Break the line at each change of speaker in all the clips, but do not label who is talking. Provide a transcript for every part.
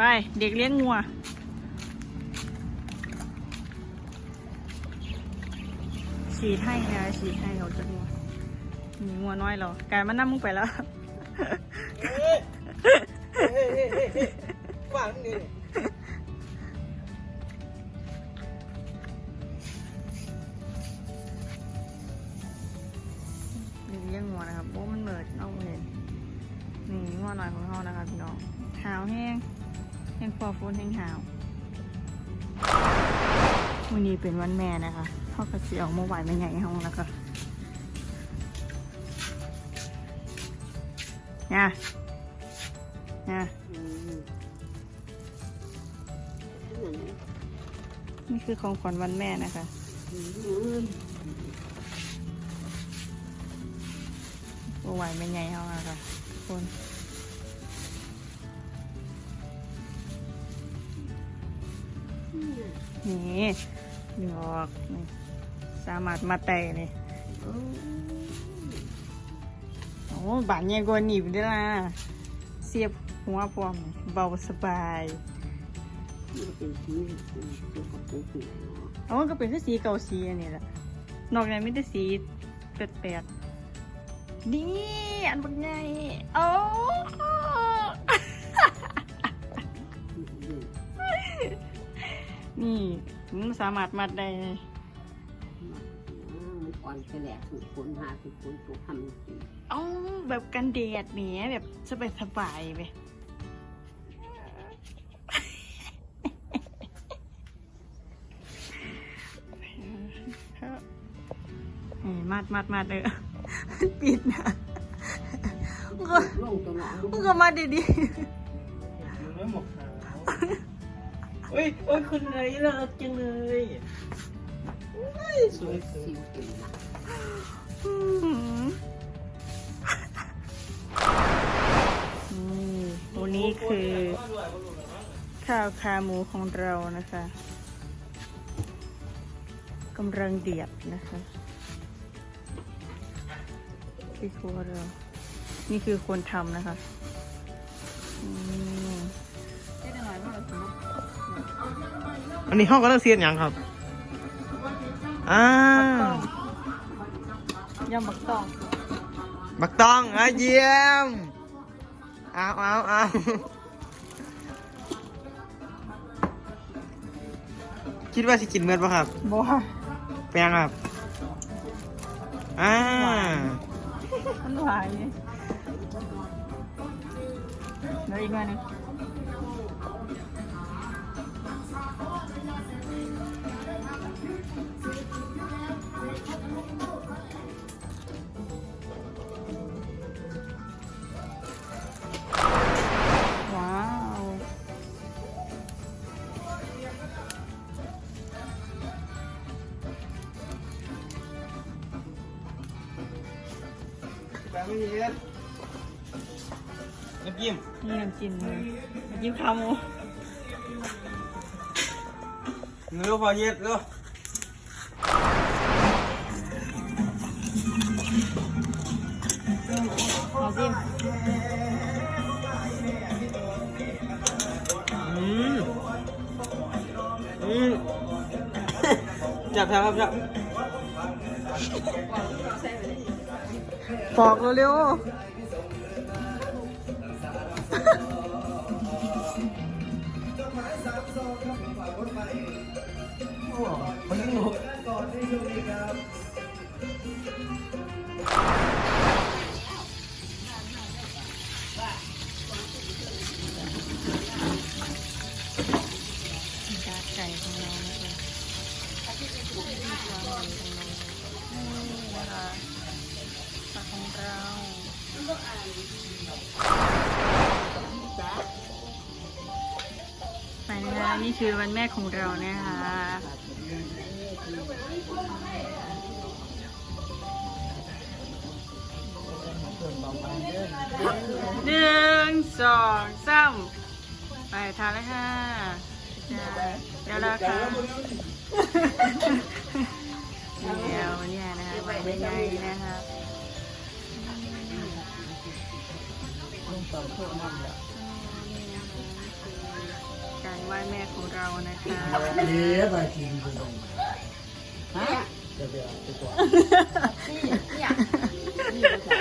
ไป เด็กเลี้ยงงัว ฉีดให้นะฉีดให้เราจะงัวมีงัวน้อยเรากลายมานั่งมึงไปแล้ว
เฮ้ยเฮ้ยเฮ้ยเฮ้ยเฮ้ยว่างนี่
งฟอฟูนแห้งหาววันนี้เป็นวันแม่นะคะพ่อกระเสียวเมื่อวานไม่ใหญ่ห้องแล้วก็นี่ยเนี่ยนี่คือของขวัญวันแม่นะคะเมื่อวานไม่ใหญ่ห้องแล้วค่ะทุกคน นี่ดึงออกนี่สามารถมาแตะนี่โอ้บานใหญ่กว่าหนีบด้วยนะเสียบหัวพร้อมเบาสบายเอาก็เป็นแค่สีเก่าสีอันนี้แหละนอกนั้นไม่ได้สีแปดๆนี่อันบักใหญ่โอ้ นี่มันสามารถมัดได้
มันอ่อนไปแหลกถูกคนหาถูกคนถูกทำสิ
เอ้าแบบกันแดดเนี้ยแบบสบายสบายๆไปนี่มัดมัดมัดเลยมันปิดนะมันก็
ลงตัวหนอง
มันก็มัดดี
เฮ้ยโอ้ยคุณนายน่ารักจังเลยเฮ้ยสวยสวย
สิวเต็มหนัก
ๆอื้อหือนี่ตัวนี้คือข้าวขาหมูของเรานะคะกำลังเดือดนะคะที่ครัวเรา นี่คือคนทำนะคะ อืม
อันนี้ห้องก็ต้องเสียนอย่างครับ อ่า
ยำบักตอง
บักตองอะเยี่ยม เอาเอาเอาคิดว่าสิกินเมื่อปะครับ
บัว
แปลงครับ อ่า
มันหวานเลยเดี๋ยวอีกหน่อยหนึง
นน้ำจิ้ม
นี่น้ำจิ้มเลยน้ำจิ้มขาหมู
เนื้อพอเย็ดเร็ว
น้ำจิ้ม
อืมอืมจับจับครับจับ
ปอกเร็ว
มันหนุก
ๆกาไก่ของเรานะคะ นี่นะคะผักของเราไปนะคะนี่คือวันแม่ของเรานะคะหนึ่งสองสามไปทานเลยค่ะจ้าเดี๋ยวเราค่ะ
ลงต่อเพิ่มมันแล้ว
นี่นะคะไหว้แม่ของเรานะคะ
เอ๊ะไปกินกันตรง
ฮะ
จะไปเอาไปก่อน
นี่เนี่ยนี่ก็จะ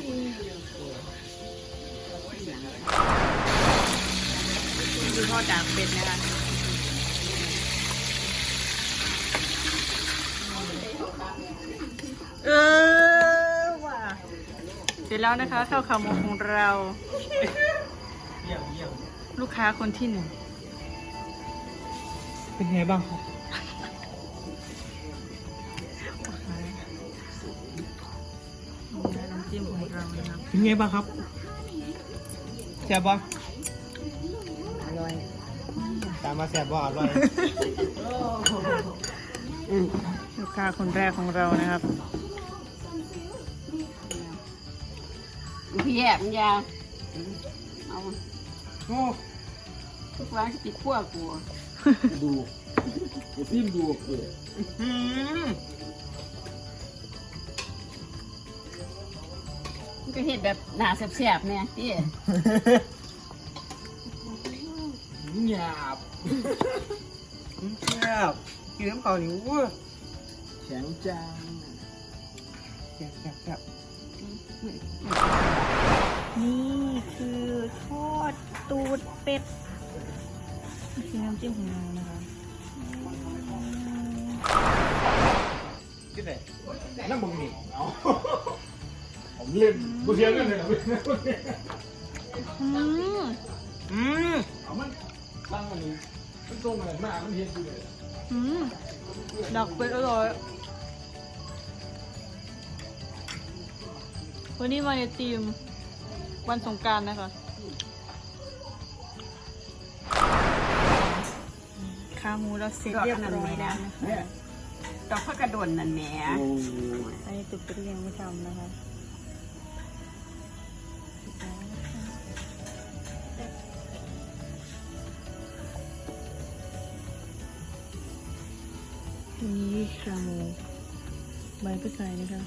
ที่เดียวกันที่หลัง
นี่คือพ่อจากเป็ดนะคะเออว่ะเส ร็จแล้วนะคะข้าวขาหมูของเรา
เยี่ยมเยี่ยม
ลูกค้าคนที่หนึ่ง
เป็นไงบ้างครับ
น้ำจิ้มของเรานะครับ
เป็นไงบ้างครับแซ่บป่ะ
อร่อย
ตามมาแซ่บป่ะอร่อย
อืม
ลูกค้าคนแรกของเรานะครับ
พี่แยกมันยาวเอา
โอ้
ทุกวันติดขั้วกู
ดูซิมดูเออ
อืม
มันก็เห็ดแบบหนาแสบๆเนี่ยพี่
หยาบแซ่บกินน้ำเปล่านี่ว้าแข็งจังแซ่บแซ่บแซ่บ
นี่คือทอดตูด เป็ดนี่คือน้ำจิ้มของเรานะคะ
ที่ไหนนั่งบังนี่เอาผมเล่นกูเทียนกันเลยนะ
อืม
อืมเอามันตั้งอันนี้มันตรงอะไรมากมันเทียนกูเลย
อืมดักเป็ดอร่อยวันนี้มาในทีมวันสงกรารนะคะ ขาหมูเราเสร็จเรียบร้อยแล้วนะคะ
ดอกพระกระโดนนั่นแหม
โอ้ย
อันนี้ตุกเป็ดยังไม่ทำนะคะนี่ขาหมูใบก็ใส่นะคะ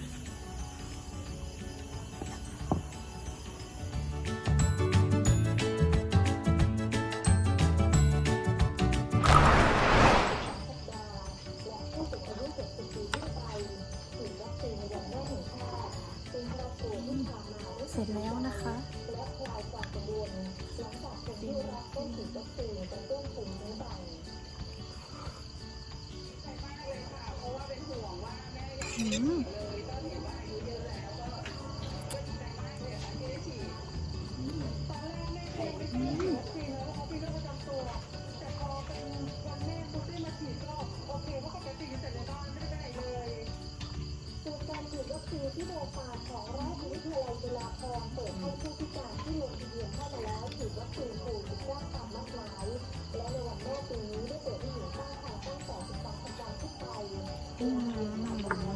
อืมอืม 嗯，